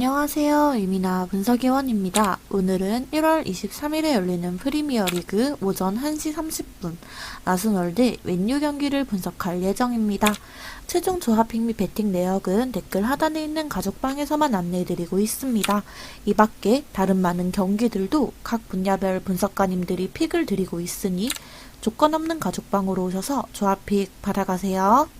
안녕하세요. 이민아 분석위원입니다. 오늘은 1월 23일에 열리는 프리미어리그 오전 1시 30분 아스널 대 맨유 경기를 분석할 예정입니다. 최종 조합픽 및 배팅 내역은 댓글 하단에 있는 가족방에서만 안내해드리고 있습니다. 이 밖에 다른 많은 경기들도 각 분야별 분석가님들이 픽을 드리고 있으니 조건 없는 가족방으로 오셔서 조합픽 받아가세요.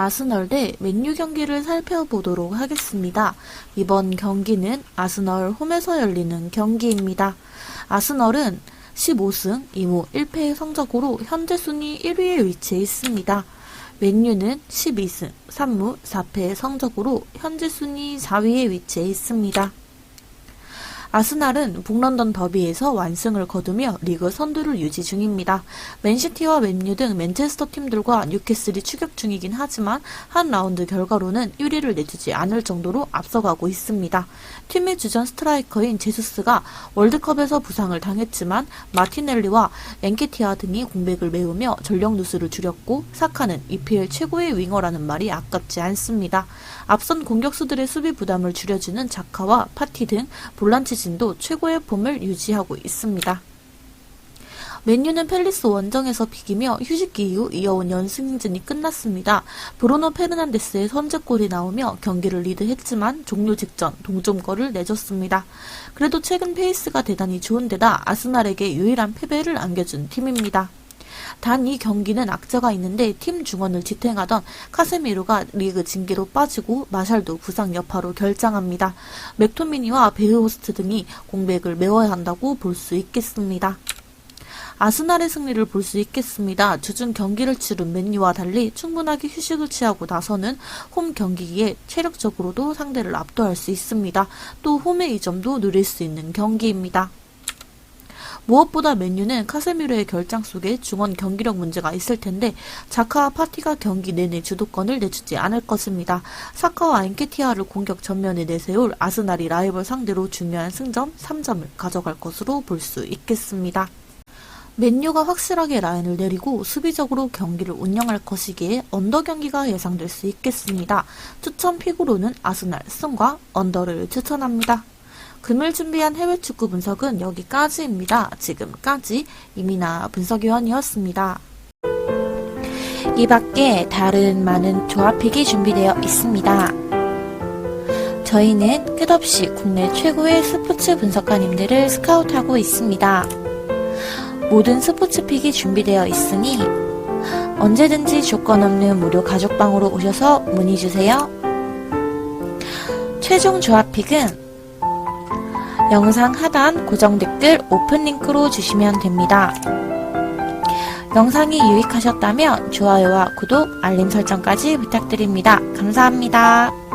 아스널 대 맨유 경기를 살펴보도록 하겠습니다. 이번 경기는 아스널 홈에서 열리는 경기입니다. 아스널은 15승 2무 1패의 성적으로 현재 순위 1위에 위치해 있습니다. 맨유는 12승 3무 4패의 성적으로 현재 순위 4위에 위치해 있습니다. 아스날은 북런던 더비에서 완승을 거두며 리그 선두를 유지 중입니다. 맨시티와 맨유 등 맨체스터 팀들과 뉴캐슬이 추격 중이긴 하지만 한 라운드 결과로는 1위를 내주지 않을 정도로 앞서가고 있습니다. 팀의 주전 스트라이커인 제수스가 월드컵에서 부상을 당했지만 마티넬리와 앵케티아 등이 공백을 메우며 전력 누수를 줄였고 사카는 EPL 최고의 윙어라는 말이 아깝지 않습니다. 앞선 공격수들의 수비 부담을 줄여주는 자카와 파티 등 볼란치 진도 최고의 폼을 유지하고 있습니다. 맨유는 펠리스 원정에서 비기며 휴식기 이후 이어온 연승진이 끝났습니다. 브루노 페르난데스의 선제골이 나오며 경기를 리드했지만 종료 직전 동점골을 내줬습니다. 그래도 최근 페이스가 대단히 좋은 데다 아스날에게 유일한 패배를 안겨준 팀입니다. 단 이 경기는 악재가 있는데 팀 중원을 지탱하던 카세미로가 리그 징계로 빠지고 마샬도 부상 여파로 결장합니다. 맥토미니와 베르호스트 등이 공백을 메워야 한다고 볼 수 있겠습니다. 아스날의 승리를 볼 수 있겠습니다. 주중 경기를 치른 맨유와 달리 충분하게 휴식을 취하고 나서는 홈 경기기에 체력적으로도 상대를 압도할 수 있습니다. 또 홈의 이점도 누릴 수 있는 경기입니다. 무엇보다 맨유는 카세미로의 결장 속에 중원 경기력 문제가 있을 텐데 자카와 파티가 경기 내내 주도권을 내주지 않을 것입니다. 사카와 앵케티아를 공격 전면에 내세울 아스날이 라이벌 상대로 중요한 승점 3점을 가져갈 것으로 볼 수 있겠습니다. 맨유가 확실하게 라인을 내리고 수비적으로 경기를 운영할 것이기에 언더 경기가 예상될 수 있겠습니다. 추천 픽으로는 아스날 승과 언더를 추천합니다. 금일 준비한 해외 축구 분석은 여기까지입니다. 지금까지 이민아 분석위원이었습니다. 이 밖에 다른 많은 조합픽이 준비되어 있습니다. 저희는 끝없이 국내 최고의 스포츠 분석가님들을 스카우트하고 있습니다. 모든 스포츠 픽이 준비되어 있으니 언제든지 조건 없는 무료 가족방으로 오셔서 문의주세요. 최종 조합픽은 영상 하단 고정 댓글 오픈 링크로 주시면 됩니다. 영상이 유익하셨다면 좋아요와 구독, 알림 설정까지 부탁드립니다. 감사합니다.